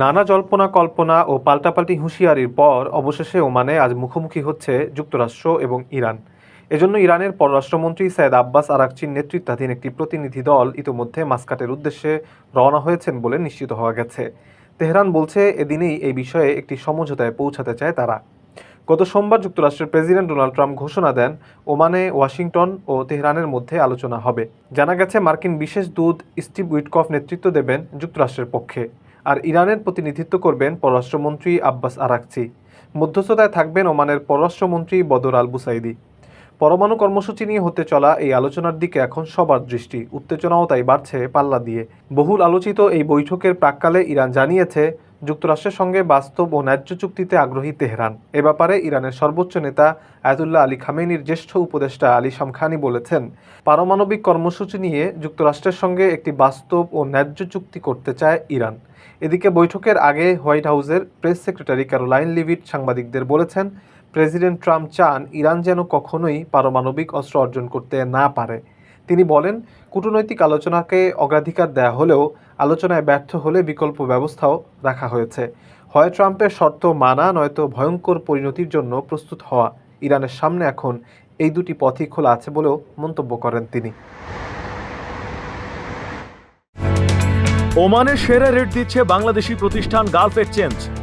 নানা জল্পনা, কল্পনা ও পাল্টাপাল্টি হুঁশিয়ারির পর অবশেষে ওমানে আজ মুখোমুখি হচ্ছে যুক্তরাষ্ট্র এবং ইরান। এজন্য ইরানের পররাষ্ট্রমন্ত্রী সৈয়দ আব্বাস আরাকচির নেতৃত্বাধীন একটি প্রতিনিধি দল ইতোমধ্যে মাস্কাটের উদ্দেশ্যে রওনা হয়েছেন বলে নিশ্চিত হওয়া গেছে। তেহরান বলছে, এদিনেই এই বিষয়ে একটি সমঝোতায় পৌঁছাতে চায় তারা। গত সোমবার যুক্তরাষ্ট্রের প্রেসিডেন্ট ডোনাল্ড ট্রাম্প ঘোষণা দেন, ওমানে, ওয়াশিংটন ও তেহরানের মধ্যে আলোচনা হবে। জানা গেছে, মার্কিন বিশেষ দূত স্টিভ উইটকফ নেতৃত্ব দেবেন যুক্তরাষ্ট্রের পক্ষে, আর ইরানের প্রতিনিধিত্ব করবেন পররাষ্ট্রমন্ত্রী আব্বাস আরাকচি। মধ্যস্থতায় থাকবেন ওমানের পররাষ্ট্রমন্ত্রী বদর আল বুসাইদি পরমাণু কর্মসূচি নিয়ে হতে চলা এই আলোচনার দিকে এখন সবার দৃষ্টি। উত্তেজনাও তাই বাড়ছে পাল্লা দিয়ে। বহুল আলোচিত এই বৈঠকের প্রাককালে ইরান জানিয়েছে যুক্তরাষ্ট্রের সঙ্গে বাস্তব ও ন্যায্য চুক্তিতে আগ্রহী তেহরান। এ ব্যাপারে ইরানের সর্বোচ্চ নেতা আয়াতুল্লাহ আলী খামেনির জ্যেষ্ঠ উপদেষ্টা আলী শামখানি বলেছেন, পারমাণবিক কর্মসূচি নিয়ে যুক্তরাষ্ট্রের সঙ্গে একটি বাস্তব ও ন্যায্য চুক্তি করতে চায় ইরান। এদিকে বৈঠকের আগে হোয়াইট হাউসের প্রেস সেক্রেটারি ক্যারোলাইন লিভিট সাংবাদিকদের বলেছেন, প্রেসিডেন্ট ট্রাম্প চান ইরান যেন কখনোই পারমাণবিক অস্ত্র অর্জন করতে না পারে। তিনি বলেন, কূটনৈতিক আলোচনাকে অগ্রাধিকার দেয়া হলেও আলোচনায় ব্যর্থ হলে বিকল্প ব্যবস্থাও রাখা হয়েছে। হয় ট্রাম্পের শর্ত মানা, নয়তো ভয়ঙ্কর পরিণতির জন্য প্রস্তুত হওয়া ইরানের সামনে এখন এই দুটি পথই খোলা আছে বলেও মন্তব্য করেন তিনি। ওমানের সেরা রেট দিচ্ছে বাংলাদেশি প্রতিষ্ঠান গালফ এক্সচেঞ্জ।